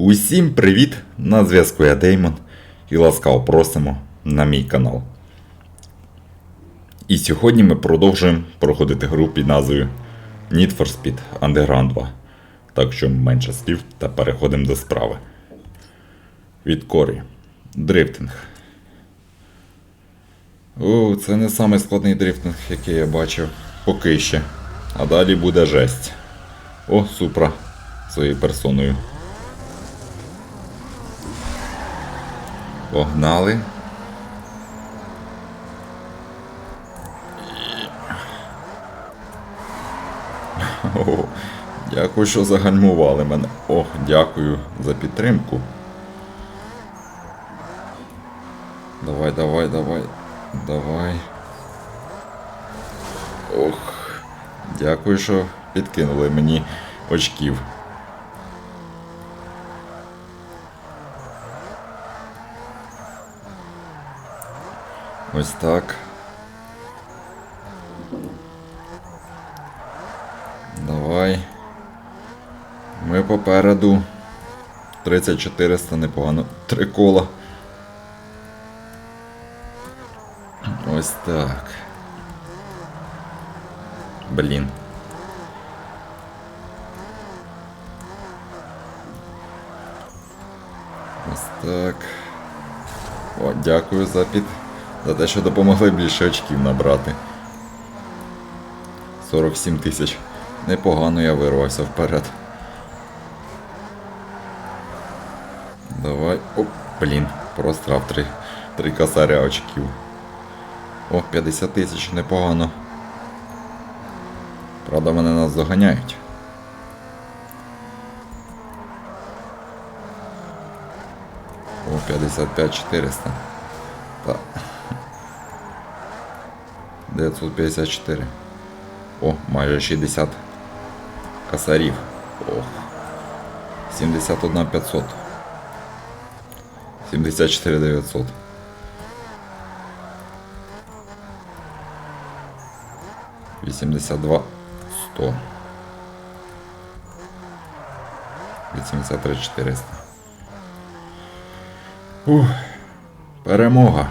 Усім привіт! На зв'язку я Деймон і ласкаво просимо на мій канал. І сьогодні ми продовжуємо проходити гру під назвою Need for Speed Underground 2. Так що менше слів та переходимо до справи. Від Корі. Дрифтинг. О, це не самий складний дрифтинг, який я бачив поки ще. А далі буде жесть. О, Супра своєю персоною. Погнали. О, дякую, що загальмували мене. Ох, дякую за підтримку. Давай, давай, давай. Давай. Ох. Дякую, що підкинули мені очків. Ось так. Давай. Ми попереду. 3400 непогано. Три кола. Ось так. Блін. Ось так. О, дякую за під. За те, що допомогли більше очків набрати. 47 тисяч. Непогано я вирвався вперед. Давай. Оп, блін, прострав три, три косаря очків. О, 50 тисяч, непогано. Правда, вони нас доганяють. О, 55 400. Так. 954. О, майже 60 косарів. Ох. 71 500. 74 900. Вісімдесят два сто. Вісімдесят три чотириста. Перемога.